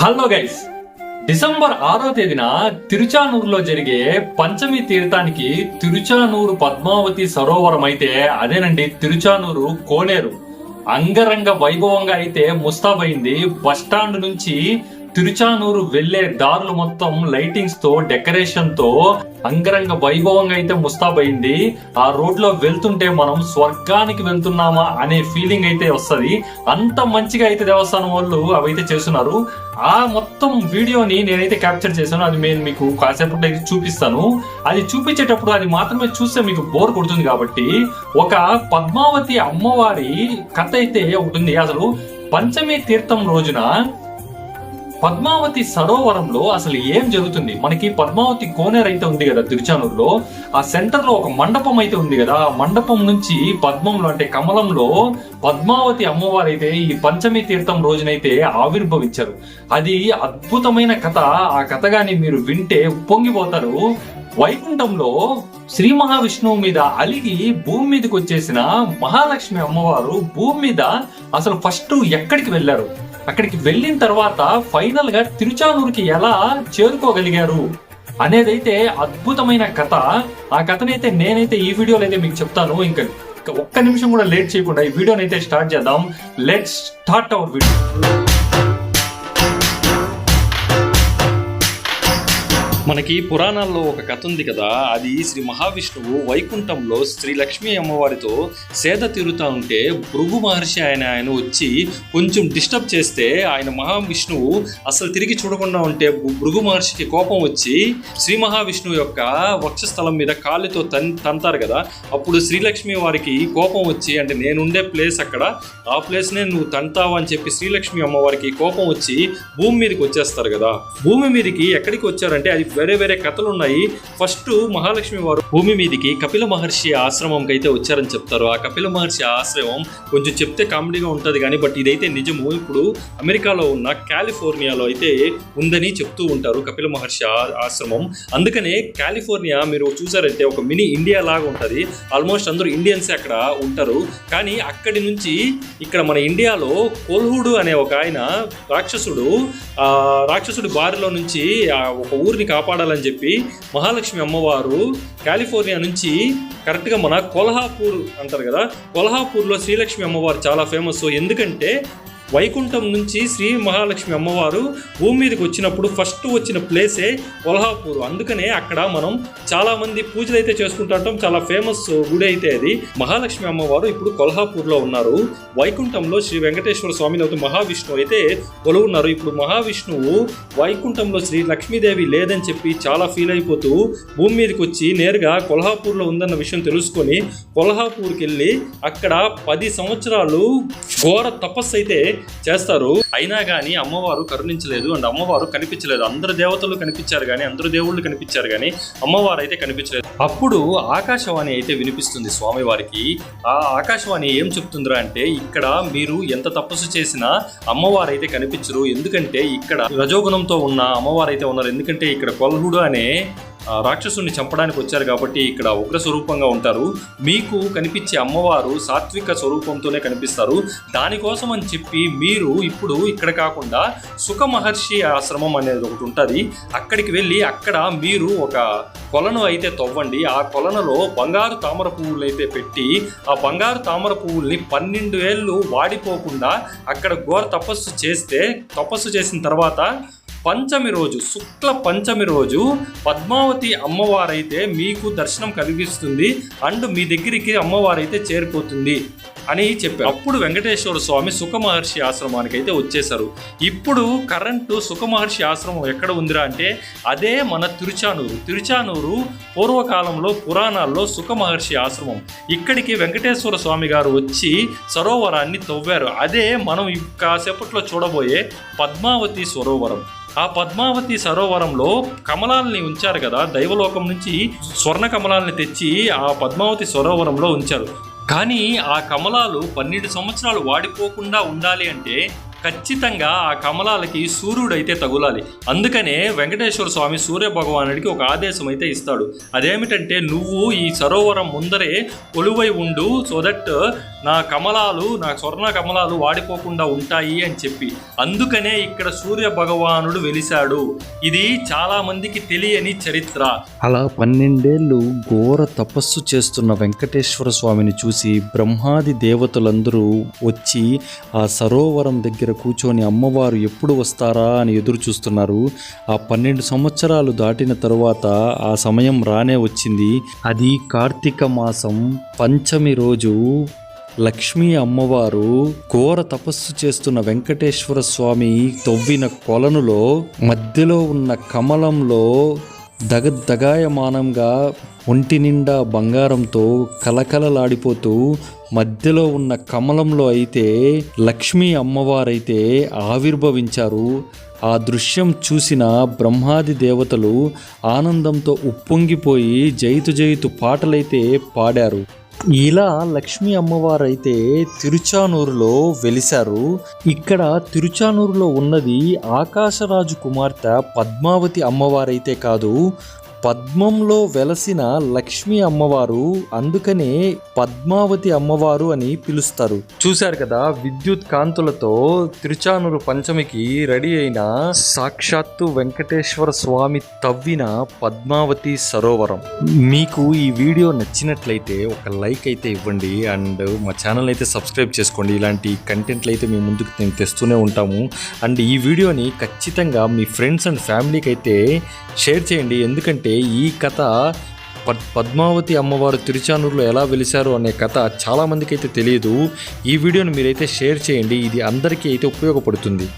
Hello guys December ఆరో తేదీన తిరుచానూరులో జరిగే పంచమి తీర్థానికి తిరుచానూరు పద్మావతి సరోవరం అయితే అదేనండి తిరుచానూరు కోనేరు. అంగరంగ వైభవంగా అయితే ముస్తాబైంది బస్టాండ్ నుంచి తిరుచానూరు వెళ్ళే దారులు మొత్తం లైటింగ్స్తో డెకరేషన్తో అంగరంగ వైభవంగా అయితే ముస్తాబైంది ఆ రోడ్లో వెళ్తుంటే మనం స్వర్గానికి వెళ్తున్నామా అనే ఫీలింగ్ అయితే వస్తది. అంత మంచిగా అయితే దేవస్థానం వాళ్ళు అవైతే చేస్తున్నారు. ఆ మొత్తం వీడియోని నేనైతే క్యాప్చర్ చేశాను. అది నేను మీకు కాసేపట్లో అయితే చూపిస్తాను. అది చూపించేటప్పుడు అది మాత్రమే చూస్తే మీకు బోర్ కొడుతుంది కాబట్టి ఒక పద్మావతి అమ్మవారి కథ అయితే ఉంటుంది అసలు పంచమి తీర్థం రోజున పద్మావతి సరోవరంలో అసలు ఏం జరుగుతుంది? మనకి పద్మావతి కోనేరు అయితే ఉంది కదా తిరుచానూరులో. ఆ సెంటర్లో ఒక మండపం అయితే ఉంది కదా. ఆ మండపం నుంచి పద్మంలో అంటే కమలంలో పద్మావతి అమ్మవారు అయితే ఈ పంచమి తీర్థం రోజునైతే ఆవిర్భవించారు. అది అద్భుతమైన కథ. ఆ కథ గాని మీరు వింటే పొంగిపోతారు వైకుంఠంలో శ్రీ మహావిష్ణువు మీద అలిగి భూమి మీదకి వచ్చేసిన మహాలక్ష్మి అమ్మవారు భూమి మీద అసలు ఫస్ట్ ఎక్కడికి వెళ్ళారు? అక్కడికి వెళ్ళిన తర్వాత ఫైనల్గా తిరుచానూరుకి ఎలా చేరుకోగలిగారు అనేదైతే అద్భుతమైన కథ. ఆ కథనైతే నేనైతే ఈ వీడియోలో అయితే మీకు చెప్తాను. ఇంకా ఒక్క నిమిషం కూడా లేట్ చేయకుండా ఈ వీడియోనైతే స్టార్ట్ చేద్దాం. లెట్స్ స్టార్ట్ అవర్ వీడియో మనకి పురాణాల్లో ఒక కథ ఉంది కదా అది శ్రీ మహావిష్ణువు వైకుంఠంలో శ్రీ లక్ష్మీ అమ్మవారితో సేద తీరుతా ఉంటే భృగు మహర్షి ఆయన ఆయన వచ్చి కొంచెం డిస్టర్బ్ చేస్తే ఆయన మహావిష్ణువు అసలు తిరిగి చూడకుండా ఉంటే భృగు మహర్షికి కోపం వచ్చి శ్రీ మహావిష్ణువు యొక్క వక్షస్థలం మీద కాళ్ళతో తన్ తంతారు కదా అప్పుడు శ్రీలక్ష్మి వారికి కోపం వచ్చి అంటే నేనుండే ప్లేస్ అక్కడ ఆ ప్లేస్నే నువ్వు తంతావు అని చెప్పి శ్రీలక్ష్మి అమ్మవారికి కోపం వచ్చి భూమి మీదకి వచ్చేస్తారు కదా. భూమి మీదకి ఎక్కడికి వచ్చారంటే అది వేరే వేరే కథలు ఉన్నాయి ఫస్ట్ మహాలక్ష్మి వారు భూమి మీదకి కపిల మహర్షి ఆశ్రమంకి అయితే వచ్చారని చెప్తారు. ఆ కపిల మహర్షి ఆశ్రమం కొంచెం చెప్తే కామెడీగా ఉంటుంది కానీ బట్ ఇదైతే నిజము. ఇప్పుడు అమెరికాలో ఉన్న కాలిఫోర్నియాలో అయితే ఉందని చెప్తూ ఉంటారు కపిల మహర్షి ఆశ్రమం. అందుకనే కాలిఫోర్నియా మీరు చూసారంటే ఒక మినీ ఇండియా లాగా ఉంటుంది. ఆల్మోస్ట్ అందరూ ఇండియన్సే అక్కడ ఉంటారు. కానీ అక్కడి నుంచి ఇక్కడ మన ఇండియాలో కోల్హుడు అనే ఒక ఆయన రాక్షసుడు రాక్షసుడు రాక్షసుడి బారిలో నుంచి ఒక ఊరిని కాపాడాలని చెప్పి మహాలక్ష్మి అమ్మవారు కాలిఫోర్నియా నుంచి కరెక్ట్గా మన కొల్హాపూర్ అంటారు కదా కొల్హాపూర్లో శ్రీలక్ష్మి అమ్మవారు చాలా ఫేమస్. ఎందుకంటే వైకుంఠం నుంచి శ్రీ మహాలక్ష్మి అమ్మవారు భూమి మీదకి వచ్చినప్పుడు ఫస్ట్ వచ్చిన ప్లేసే కొల్హాపూర్. అందుకనే అక్కడ మనం చాలామంది పూజలు అయితే చేసుకుంటుంటాం చాలా ఫేమస్ గుడి అయితే అది. మహాలక్ష్మి అమ్మవారు ఇప్పుడు కొల్హాపూర్లో ఉన్నారు. వైకుంఠంలో శ్రీ వెంకటేశ్వర స్వామి లేకపోతే మహావిష్ణువు అయితే కొలువున్నారు. ఇప్పుడు మహావిష్ణువు వైకుంఠంలో శ్రీ లక్ష్మీదేవి లేదని చెప్పి చాలా ఫీల్ అయిపోతూ భూమి మీదకి వచ్చి నేరుగా కొల్హాపూర్లో ఉందన్న విషయం తెలుసుకొని కొల్హాపూర్కి వెళ్ళి అక్కడ పది సంవత్సరాలు ఘోర తపస్సు అయితే చేస్తారు. అయినా కానీ అమ్మవారు కరుణించలేదు అండ్ అమ్మవారు కనిపించలేదు. అందరు దేవతలు కనిపించారు కానీ అందరు దేవుళ్ళు కనిపించారు కానీ అమ్మవారు అయితే కనిపించలేదు. అప్పుడు ఆకాశవాణి అయితే వినిపిస్తుంది స్వామివారికి. ఆ ఆకాశవాణి ఏం చెప్తుందిరా అంటే ఇక్కడ మీరు ఎంత తపస్సు చేసినా అమ్మవారు అయితే కనిపించరు. ఎందుకంటే ఇక్కడ రజోగుణంతో ఉన్న అమ్మవారు అయితే ఉన్నారు. ఎందుకంటే ఇక్కడ కొల్హుడు అనే రాక్షసుని చంపడానికి వచ్చారు కాబట్టి ఇక్కడ ఉగ్ర స్వరూపంగా ఉంటారు. మీకు కనిపించే అమ్మవారు సాత్విక స్వరూపంతోనే కనిపిస్తారు. దానికోసం అని చెప్పి మీరు ఇప్పుడు ఇక్కడ కాకుండా సుఖ మహర్షి ఆశ్రమం అనేది ఒకటి ఉంటుంది. అక్కడికి వెళ్ళి అక్కడ మీరు ఒక కొలను అయితే తవ్వండి. ఆ కొలనులో బంగారు తామర పువ్వులు అయితే పెట్టి ఆ బంగారు తామర పువ్వుల్ని పన్నెండు ఏళ్ళు వాడిపోకుండా అక్కడ ఘోర తపస్సు చేస్తే తపస్సు చేసిన తర్వాత పంచమి రోజు శుక్ల పంచమి రోజు పద్మావతి అమ్మవారైతే మీకు దర్శనం కలిగిస్తుంది అండ్ మీ దగ్గరికి అమ్మవారైతే చేరిపోతుంది. అని చెప్పారు. అప్పుడు వెంకటేశ్వర స్వామి సుఖ మహర్షి ఆశ్రమానికి అయితే వచ్చేశారు. ఇప్పుడు కరెంటు సుఖ మహర్షి ఆశ్రమం ఎక్కడ ఉందిరా అంటే అదే మన తిరుచానూరు. తిరుచానూరు పూర్వకాలంలో పురాణాల్లో సుఖ మహర్షి ఆశ్రమం. ఇక్కడికి వెంకటేశ్వర స్వామి గారు వచ్చి సరోవరాన్ని తవ్వారు. అదే మనం కాసేపట్లో చూడబోయే పద్మావతి సరోవరం. ఆ పద్మావతి సరోవరంలో కమలాల్ని ఉంచారు కదా దైవలోకం నుంచి స్వర్ణ కమలాల్ని తెచ్చి ఆ పద్మావతి సరోవరంలో ఉంచారు. కానీ ఆ కమలాలు పన్నెండు సంవత్సరాలు వాడిపోకుండా ఉండాలి అంటే ఖచ్చితంగా ఆ కమలాలకి సూర్యుడైతే తగులాలి. అందుకనే వెంకటేశ్వర స్వామి సూర్య భగవానుడికి ఒక ఆదేశం అయితే ఇస్తాడు. అదేమిటంటే నువ్వు ఈ సరోవరం ముందరే కొలువై ఉండు సో దట్ నా కమలాలు నా స్వర్ణ కమలాలు వాడిపోకుండా ఉంటాయి అని చెప్పి. అందుకనే ఇక్కడ సూర్య భగవానుడు వెలిశాడు. ఇది చాలా మందికి తెలియని చరిత్ర. అలా పన్నెండేళ్ళు ఘోర తపస్సు చేస్తున్న వెంకటేశ్వర స్వామిని చూసి బ్రహ్మాది దేవతలందరూ వచ్చి ఆ సరోవరం దగ్గర కూర్చొని అమ్మవారు ఎప్పుడు వస్తారా? అని ఎదురు చూస్తున్నారు. ఆ పన్నెండు సంవత్సరాలు దాటిన తరువాత ఆ సమయం రానే వచ్చింది. అది కార్తీక మాసం పంచమి రోజు. లక్ష్మీ అమ్మవారు ఘోర తపస్సు చేస్తున్న వెంకటేశ్వర స్వామి తవ్విన కొలనులో మధ్యలో ఉన్న కమలంలో దగదగాయమానంగా ఒంటి నిండా బంగారంతో కలకలలాడిపోతూ మధ్యలో ఉన్న కమలంలో అయితే లక్ష్మీ అమ్మవారైతే ఆవిర్భవించారు. ఆ దృశ్యం చూసిన బ్రహ్మాది దేవతలు ఆనందంతో ఉప్పొంగిపోయి జైతు జైతు పాటలైతే పాడారు. ఇలా లక్ష్మీ అమ్మవారైతే తిరుచానూరులో వెలిశారు. ఇక్కడ తిరుచానూరులో ఉన్నది ఆకాశరాజు కుమార్తె పద్మావతి అమ్మవారైతే కాదు పద్మంలో వెలసిన లక్ష్మి అమ్మవారు అందుకనే పద్మావతి అమ్మవారు అని పిలుస్తారు. చూశారు కదా విద్యుత్ కాంతులతో తిరుచానూరు పంచమికి రెడీ అయిన సాక్షాత్తు వెంకటేశ్వర స్వామి తవ్విన పద్మావతి సరోవరం. మీకు ఈ వీడియో నచ్చినట్లయితే ఒక లైక్ అయితే ఇవ్వండి అండ్ మా ఛానల్ అయితే సబ్స్క్రైబ్ చేసుకోండి. ఇలాంటి కంటెంట్లు అయితే మేము ముందుకు మేము తెస్తూనే ఉంటాము. అండ్ ఈ వీడియోని ఖచ్చితంగా మీ ఫ్రెండ్స్ అండ్ ఫ్యామిలీకి అయితే షేర్ చేయండి. ఎందుకంటే ఈ కథ పద్ పద్మావతి అమ్మవారు తిరుచానూరులో ఎలా వెలిశారు అనే కథ చాలామందికి అయితే తెలియదు ఈ వీడియోని మీరైతే షేర్ చేయండి. ఇది అందరికీ అయితే ఉపయోగపడుతుంది.